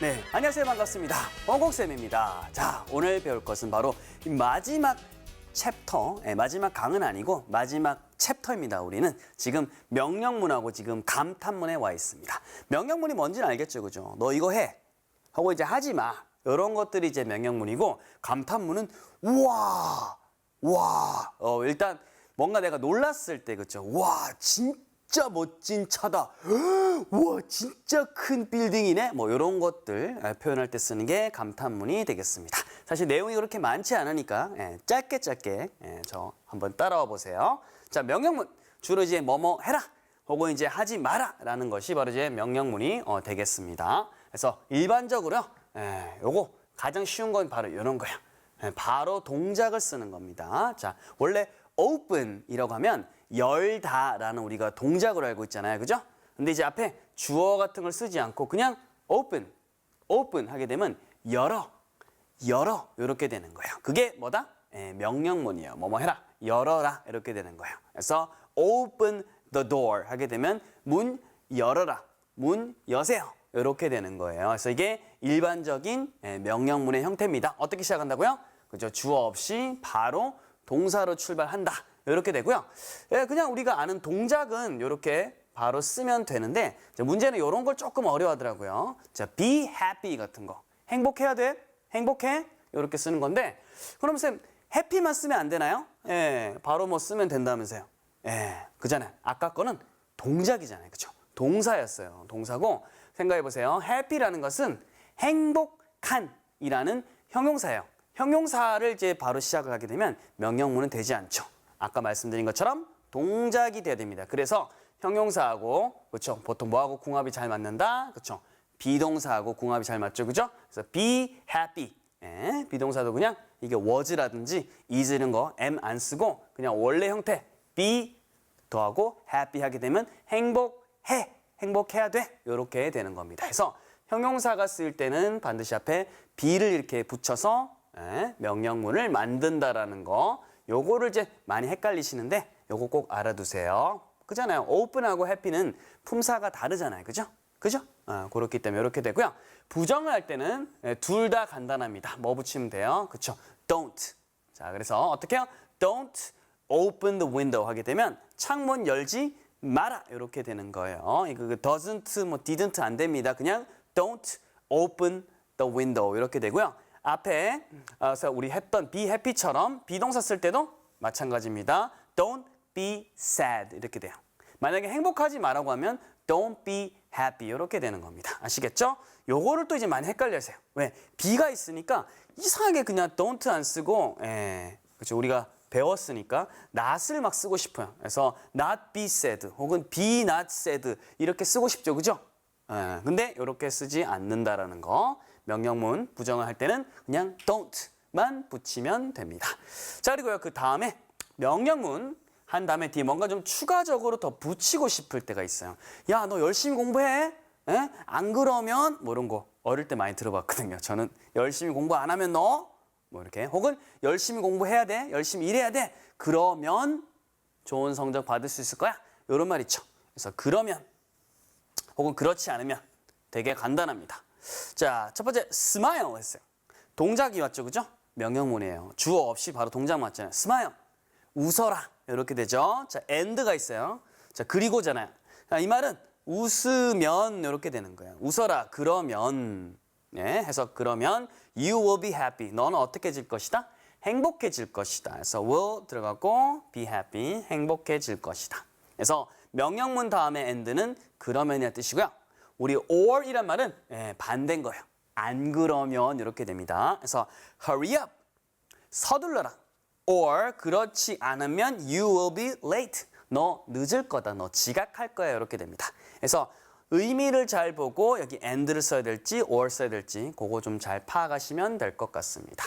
네, 안녕하세요. 반갑습니다. 원곡쌤입니다. 자, 오늘 배울 것은 바로 이 마지막 챕터, 예, 마지막 강은 아니고 마지막 챕터입니다. 우리는 지금 명령문하고 지금 감탄문에 와 있습니다. 명령문이 뭔지는 알겠죠, 그죠? 너 이거 해. 하고 이제 하지 마. 이런 것들이 이제 명령문이고 감탄문은 우와, 와. 어, 일단 뭔가 내가 놀랐을 때 그죠? 와, 진짜 멋진 차다. 와, 진짜 큰 빌딩이네. 뭐 이런 것들 예, 표현할 때 쓰는 게 감탄문이 되겠습니다. 사실 내용이 그렇게 많지 않으니까 예, 짧게 짧게 예, 저 한번 따라와 보세요. 자, 명령문 주로 이제 뭐뭐 해라. 혹은 이제 하지 마라 라는 것이 바로 이제 명령문이 어, 되겠습니다. 그래서 일반적으로요, 예, 요거 가장 쉬운 건 바로 이런 거예요. 예, 바로 동작을 쓰는 겁니다. 자, 원래 open이라고 하면 열다라는 우리가 동작으로 알고 있잖아요, 그죠? 근데 이제 앞에 주어 같은 걸 쓰지 않고 그냥 open, open 하게 되면 열어, 열어 이렇게 되는 거예요. 그게 뭐다? 예, 명령문이에요. 뭐뭐 해라, 열어라 이렇게 되는 거예요. 그래서 open the door 하게 되면 문 열어라, 문 여세요. 이렇게 되는 거예요. 그래서 이게 일반적인 예, 명령문의 형태입니다. 어떻게 시작한다고요? 그죠? 주어 없이 바로 동사로 출발한다. 이렇게 되고요. 예, 그냥 우리가 아는 동작은 이렇게 바로 쓰면 되는데 문제는 이런 걸 조금 어려워하더라고요. 자, be happy 같은 거. 행복해야 돼? 행복해? 이렇게 쓰는 건데 그럼 쌤 happy만 쓰면 안 되나요? 예, 바로 뭐 쓰면 된다면서요. 예, 그잖아요. 아까 거는 동작이잖아요. 그죠? 동사였어요. 동사고 생각해 보세요. happy라는 것은 행복한 이라는 형용사예요. 형용사를 이제 바로 시작을 하게 되면 명령문은 되지 않죠. 아까 말씀드린 것처럼 동작이 돼야 됩니다. 그래서 형용사하고 그렇죠. 보통 뭐하고 궁합이 잘 맞는다. 그렇죠. 비동사하고 궁합이 잘 맞죠. 그죠? 그래서 be happy. 예, 비동사도 그냥 이게 was라든지 is 이런 거 am 안 쓰고 그냥 원래 형태 be 더하고 happy 하게 되면 행복해. 행복해야 돼. 이렇게 되는 겁니다. 그래서 형용사가 쓰일 때는 반드시 앞에 be를 이렇게 붙여서 예, 명령문을 만든다라는 거. 요거를 이제 많이 헷갈리시는데 요거 꼭 알아두세요. 그잖아요. open하고 happy는 품사가 다르잖아요. 그죠? 그죠? 어, 그렇기 때문에 이렇게 되고요. 부정을 할 때는 예, 둘다 간단합니다. 뭐 붙이면 돼요? 그쵸? don't. 자, 그래서 어떻게 해요? don't open the window 하게 되면 창문 열지 마라. 이렇게 되는 거예요. 이거 그 doesn't, 뭐 didn't 안 됩니다. 그냥 don't open the window 이렇게 되고요. 앞에 어, 우리 했던 be happy처럼 비동사 쓸 때도 마찬가지입니다. Don't be sad 이렇게 돼요. 만약에 행복하지 마라고 하면 don't be happy 이렇게 되는 겁니다. 아시겠죠? 요거를 또 이제 많이 헷갈려하세요. 왜? be가 있으니까 이상하게 그냥 don't 안 쓰고 예, 그렇죠. 우리가 배웠으니까 not을 막 쓰고 싶어요. 그래서 not be sad 혹은 be not sad 이렇게 쓰고 싶죠. 그죠? 예, 근데 이렇게 쓰지 않는다라는 거. 명령문 부정을 할 때는 그냥 don't만 붙이면 됩니다. 자 그리고요 그 다음에 명령문 한 다음에 뒤에 뭔가 좀 추가적으로 더 붙이고 싶을 때가 있어요. 야 너 열심히 공부해? 에? 안 그러면 뭐 이런 거 어릴 때 많이 들어봤거든요. 저는 열심히 공부 안 하면 너 뭐 이렇게 혹은 열심히 공부해야 돼, 열심히 일해야 돼. 그러면 좋은 성적 받을 수 있을 거야. 이런 말 있죠. 그래서 그러면 혹은 그렇지 않으면 되게 간단합니다. 자, 첫 번째 smile 했어요. 동작이 왔죠, 그죠? 명령문이에요. 주어 없이 바로 동작 맞잖아요. smile. 웃어라. 이렇게 되죠. 자, and가 있어요. 자, 그리고잖아요. 자, 이 말은 웃으면 이렇게 되는 거예요. 웃어라. 그러면. 네, 해서 그러면 you will be happy. 너는 어떻게 질 것이다? 행복해질 것이다. 그래서 will 들어가고 be happy. 행복해질 것이다. 그래서 명령문 다음에 and는 그러면이란 뜻이고요. 우리 or 이란 말은 예, 반대인 거예요. 안 그러면 이렇게 됩니다. 그래서 hurry up. 서둘러라. or 그렇지 않으면 you will be late. 너 늦을 거다. 너 지각할 거야. 이렇게 됩니다. 그래서 의미를 잘 보고 여기 and를 써야 될지 or 써야 될지 그거 좀 잘 파악하시면 될 것 같습니다.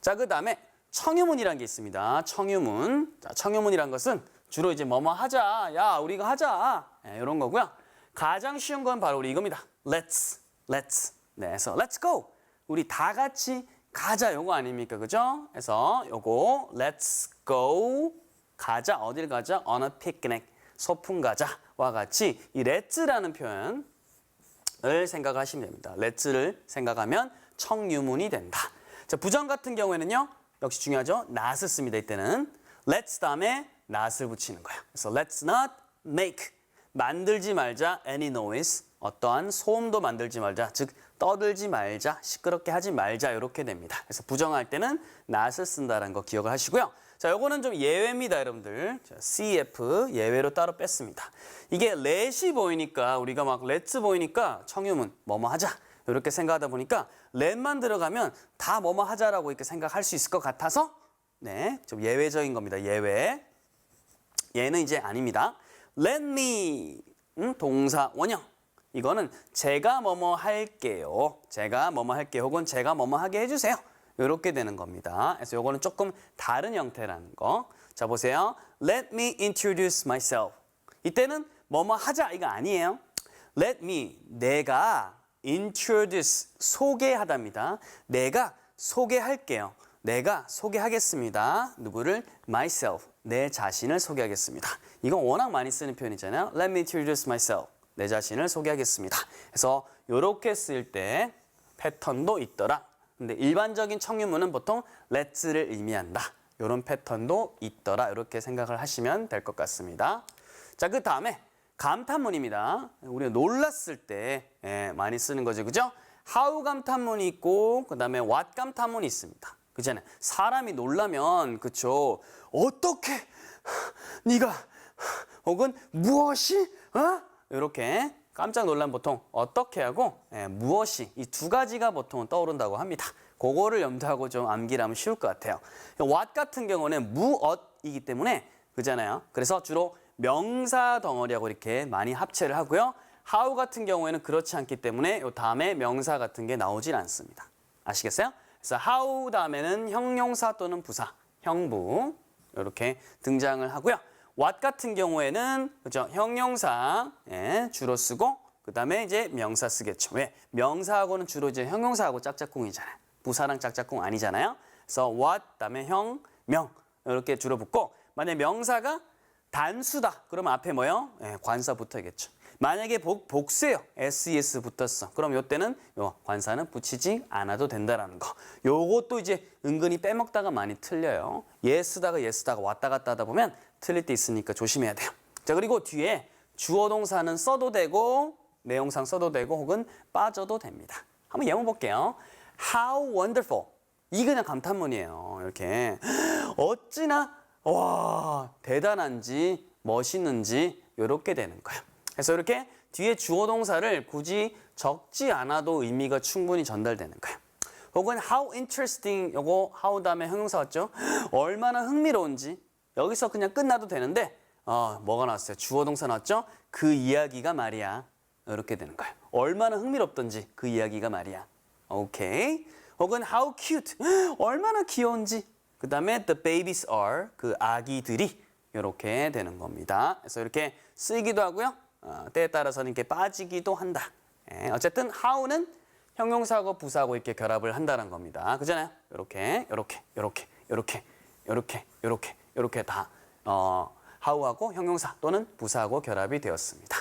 자, 그 다음에 청유문이라는 게 있습니다. 청유문. 자, 청유문이란 것은 주로 이제 뭐뭐 하자. 야, 우리 이거 하자. 예, 이런 거고요. 가장 쉬운 건 바로 우리 이겁니다. Let's, let's. 네, 그래서 let's go. 우리 다 같이 가자. 요거 아닙니까, 그죠? 그래서 요거 let's go. 가자. 어딜 가자? On a picnic. 소풍 가자와 같이 이 let's라는 표현 let's를 생각하시면 됩니다. let's를 생각하면 청유문이 된다. 자, 부정 같은 경우에는요. 역시 중요하죠. not을 씁니다. 이때는 let's 다음에 not을 붙이는 거예요. 그래서 let's not make 만들지 말자 any noise 어떠한 소음도 만들지 말자 즉 떠들지 말자 시끄럽게 하지 말자 이렇게 됩니다. 그래서 부정할 때는 not을 쓴다는 거 기억을 하시고요. 자, 요거는 좀 예외입니다, 여러분들. 자, CF 예외로 따로 뺐습니다. 이게 let이 보이니까 우리가 막 let's 보이니까 청유문 뭐뭐 하자 이렇게 생각하다 보니까 let만 들어가면 다 뭐뭐 하자라고 이렇게 생각할 수 있을 것 같아서 네, 좀 예외적인 겁니다. 예외. 얘는 이제 아닙니다. Let me 음, 동사 원형. 이거는 제가 뭐뭐 할게요. 제가 뭐뭐 할게요. 혹은 제가 뭐뭐 하게 해주세요. 이렇게 되는 겁니다. 그래서 이거는 조금 다른 형태라는 거. 자 보세요. Let me introduce myself. 이때는 뭐뭐 하자 이거 아니에요. Let me 내가 introduce 소개하답니다. 내가 소개할게요. 내가 소개하겠습니다. 누구를? myself. 내 자신을 소개하겠습니다. 이건 워낙 많이 쓰는 표현이잖아요. Let me introduce myself. 내 자신을 소개하겠습니다. 그래서 이렇게 쓸 때 패턴도 있더라. 근데 일반적인 청유문은 보통 let's를 의미한다. 이런 패턴도 있더라. 이렇게 생각을 하시면 될 것 같습니다. 자, 그 다음에 감탄문입니다. 우리가 놀랐을 때 예, 많이 쓰는 거죠. 그죠? how 감탄문이 있고 그 다음에 what 감탄문이 있습니다. 그잖아요. 사람이 놀라면 그쵸? 어떻게 네가 혹은 무엇이 어? 이렇게 깜짝 놀란 보통 어떻게 하고 예, 무엇이 이 두 가지가 보통 떠오른다고 합니다. 그거를 염두하고 좀 암기하면 쉬울 것 같아요. what 같은 경우는 무엇이기 때문에 그잖아요. 그래서 주로 명사 덩어리하고 이렇게 많이 합체를 하고요. how 같은 경우에는 그렇지 않기 때문에 요 다음에 명사 같은 게 나오질 않습니다. 아시겠어요? 그래서 how 다음에는 형용사 또는 부사, 형부 이렇게 등장을 하고요. what 같은 경우에는 그죠 형용사 예, 주로 쓰고 그 다음에 이제 명사 쓰겠죠. 왜? 명사하고는 주로 이제 형용사하고 짝짝꿍이잖아요. 부사랑 짝짝꿍 아니잖아요. 그래서 what 다음에 형, 명 이렇게 주로 붙고 만약 명사가 단수다. 그러면 앞에 뭐요? 예, 관사 붙어야겠죠. 만약에 복, 복수예요. SES 붙었어. 그럼 요때는 요 관사는 붙이지 않아도 된다라는 거. 요것도 이제 은근히 빼먹다가 많이 틀려요. 예스다가 예스다가 왔다 갔다 하다 보면 틀릴 때 있으니까 조심해야 돼요. 자, 그리고 뒤에 주어 동사는 써도 되고 내용상 써도 되고 혹은 빠져도 됩니다. 한번 예문 볼게요. How wonderful. 이 그냥 감탄문이에요. 이렇게 어찌나 와 대단한지 멋있는지 이렇게 되는 거예요. 그래서 이렇게 뒤에 주어 동사를 굳이 적지 않아도 의미가 충분히 전달되는 거예요. 혹은 how interesting 요거 how 다음에 형용사 왔죠? 얼마나 흥미로운지 여기서 그냥 끝나도 되는데 어, 뭐가 나왔어요? 주어 동사 나왔죠? 그 이야기가 말이야. 이렇게 되는 거예요. 얼마나 흥미롭던지 그 이야기가 말이야. 오케이. 혹은 how cute 얼마나 귀여운지 그 다음에 the babies are 그 아기들이 이렇게 되는 겁니다. 그래서 이렇게 쓰기도 하고요. 어, 때에 따라서는 이렇게 빠지기도 한다. 예, 어쨌든 how는 형용사하고 부사하고 이렇게 결합을 한다는 겁니다. 그잖아요. 이렇게, 이렇게, 이렇게, 이렇게, 이렇게, 이렇게, 이렇게 다 어, how하고 형용사 또는 부사하고 결합이 되었습니다.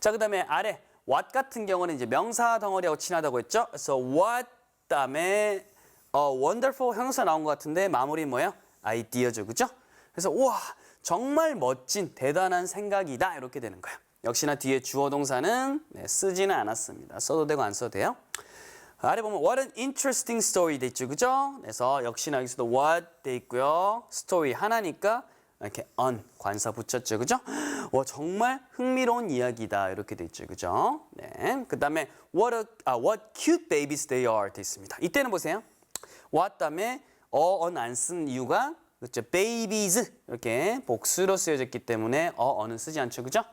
자, 그다음에 아래 what 같은 경우는 이제 명사 덩어리하고 친하다고 했죠. 그래서 what 다음에 어, wonderful 형용사 나온 것 같은데 마무리 뭐예요? 아이디어죠, 그죠? 그래서 우와 정말 멋진 대단한 생각이다 이렇게 되는 거예요. 역시나 뒤에 주어 동사는 네, 쓰지는 않았습니다. 써도 되고 안 써도 돼요. 아래 보면 what an interesting story 돼 있죠, 그죠? 그래서 역시나 여기서도 what 돼 있고요. story 하나니까 이렇게 on 관사 붙였죠, 그죠? 와 정말 흥미로운 이야기다 이렇게 돼 있죠, 그죠? 네. 그다음에 what a, 아, what cute babies they are 돼 있습니다. 이때는 보세요. what 다음에 어, on 안 쓴 이유가 그렇죠, babies 이렇게 복수로 쓰여졌기 때문에 어, 어는 쓰지 않죠, 그죠?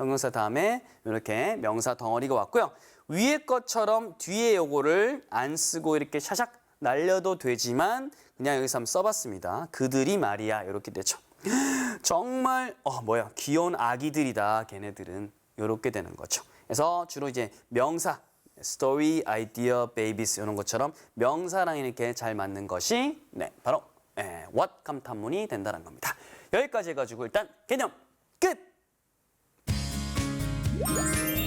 형용사 다음에 이렇게 명사 덩어리가 왔고요. 위에 것처럼 뒤에 요거를 안 쓰고 이렇게 샤샥 날려도 되지만 그냥 여기서 한번 써봤습니다. 그들이 말이야 이렇게 되죠. 정말 어 뭐야 귀여운 아기들이다 걔네들은 이렇게 되는 거죠. 그래서 주로 이제 명사 story, idea, babies 이런 것처럼 명사랑 이렇게 잘 맞는 것이 네 바로 예, what 감탄문이 된다는 겁니다. 여기까지 해가지고 일단 개념 Bye.